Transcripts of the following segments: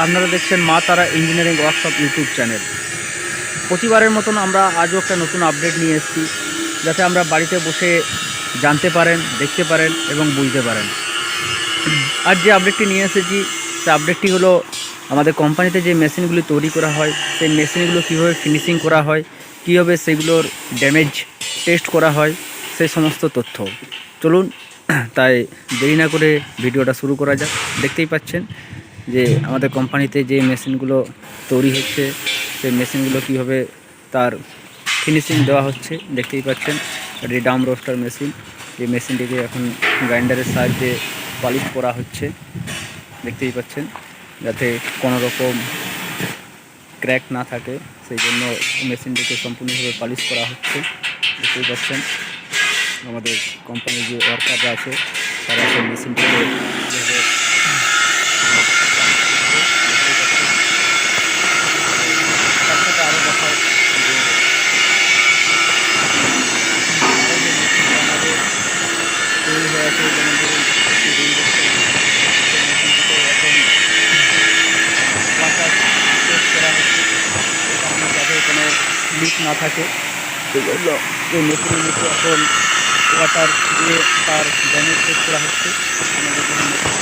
আপনারা দেখছেন মা তারা ইঞ্জিনিয়ারিং ওয়ার্কশপ ইউটিউব চ্যানেল। প্রতিবারের মতন আমরা আজও একটা নতুন আপডেট নিয়ে এসেছি, যাতে আমরা বাড়িতে বসে জানতে পারেন, দেখতে পারেন এবং বুঝতে পারেন। আজ যে আপডেটটি নিয়ে এসেছি, সে আপডেটটি হলো আমাদের কোম্পানিতে যে মেশিনগুলি তৈরি করা হয়, সেই মেশিনগুলো কীভাবে ফিনিশিং করা হয়, কীভাবে সেগুলোর ড্যামেজ টেস্ট করা হয়, সেই সমস্ত তথ্য। চলুন, তাই দেরি না করে ভিডিওটা শুরু করা যাক। দেখতেই পাচ্ছেন যে আমাদের কোম্পানিতে যে মেশিনগুলো তৈরি হচ্ছে, সেই মেশিনগুলো কীভাবে তার ফিনিশিং দেওয়া হচ্ছে দেখতেই পাচ্ছেন। এটি ডাম রোস্টার মেশিন। এই মেশিনটিকে এখন গ্রাইন্ডারের সাহায্যে পালিশ করা হচ্ছে। দেখতেই পাচ্ছেন, যাতে কোনো রকম ক্র্যাক না থাকে, সেই জন্য মেশিনটিকে সম্পূর্ণভাবে পালিশ করা হচ্ছে। দেখতেই পাচ্ছেন, আমাদের কোম্পানির যে ওয়ার্কাররা আছে, তারা সেই মেশিনটিকে কীভাবে তার সাথে আরও দেখা যে আরও যে মেশিনটা আমাদের তৈরি আছে যেমন ধরুন ওয়াটার টেস্ট করা হচ্ছে সেই যাতে কোনো লিক না থাকে সেই এই মেশিনের মধ্যে এখন ওয়াটার দিয়ে তার ড্যামেজ টেস্ট করা হচ্ছে আমাদের কোনো মেশিন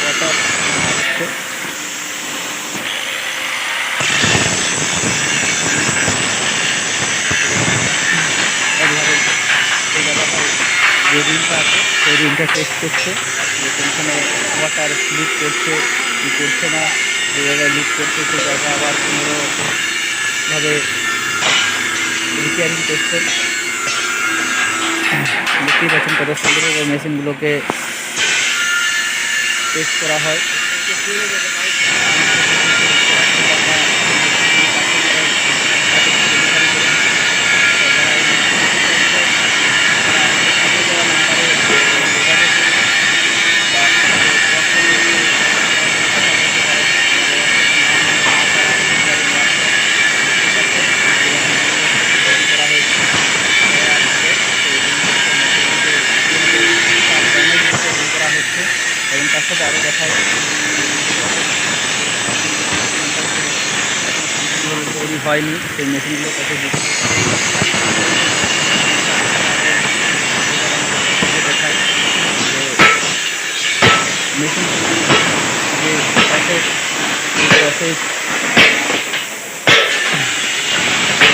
ওয়াটার হচ্ছে একভাবে সেই জায়গাটায় যে আছে, সেই রিংটা টেস্ট করছে। যে কোনখানে ওয়াটার লিক করছে, কি করছে না, যে জায়গায় লিক করছে সেই জায়গা আবার কোনোভাবে রিপেয়ারিং করছে। দেখতেই পাচ্ছেন কত সুন্দরভাবে মেশিনগুলোকে টেস্ট করা হয়। এবং তার সাথে আরও দেখা তৈরি হয়নি, সেই মেশিনগুলো কত দেখায় মেশিন যে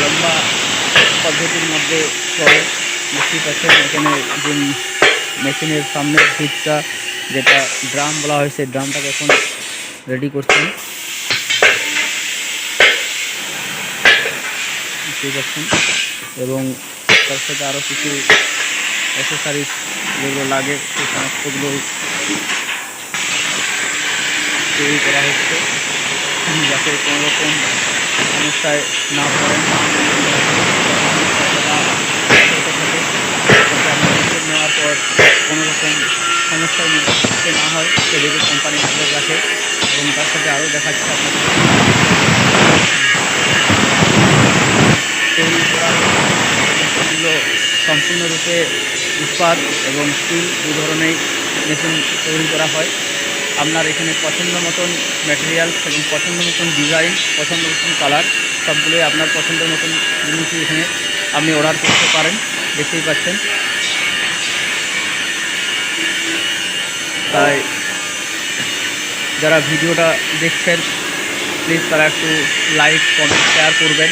লম্বা পদ্ধতির মধ্যে চলে। দেখতেই পাচ্ছেন এখানে যে মেশিনের সামনের দিকটা যেটা ড্রাম বলা হয়, সেই ড্রামটাকে এখন রেডি করছেন পাচ্ছেন? এবং তার সাথে আরও কিছু অ্যাসেসারিজ যেগুলো লাগে, সেই সমস্তগুলো তৈরি করা হচ্ছে। যাতে কোনো রকম সমস্যায় না পড়েন। নেওয়ার পর কোনো রকম সমস্যার মধ্যে না হয় সেদিকে কোম্পানি নজর রাখে। এবং তার সাথে আরও দেখাচ্ছে আপনাদের। সম্পূর্ণরূপে ইস্পাত এবং স্টিল দুই ধরনেরই মেশিন তৈরি করা হয়। আপনার এখানে পছন্দ মতন ম্যাটেরিয়াল এবং পছন্দ মতন ডিজাইন পছন্দ মতন কালার সবগুলোই আপনার পছন্দের মতন জিনিসই এখানে আপনি অর্ডার করতে পারেন। দেখতেই পাচ্ছেন। তাই যারা ভিডিওটা দেখছেন প্লিজ তারা একটু লাইক কমেন্ট শেয়ার করবেন।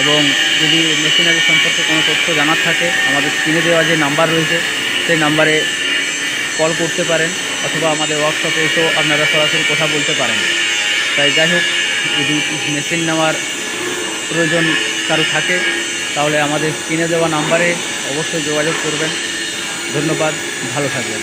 এবং যদি মেশিনারি সম্পর্কে কোনো তথ্য জানার থাকে, আমাদের স্ক্রিনে দেওয়া যে নাম্বার রয়েছে, সেই নাম্বারে কল করতে পারেন, অথবা আমাদের ওয়ার্কশপে এসেও আপনারা সরাসরি কথা বলতে পারেন। তাই যাই হোক, যদি মেশিন নেওয়ার প্রয়োজন কারও থাকে, তাহলে আমাদের স্ক্রিনে দেওয়া নাম্বারে অবশ্যই যোগাযোগ করবেন। ধন্যবাদ, ভালো থাকবেন।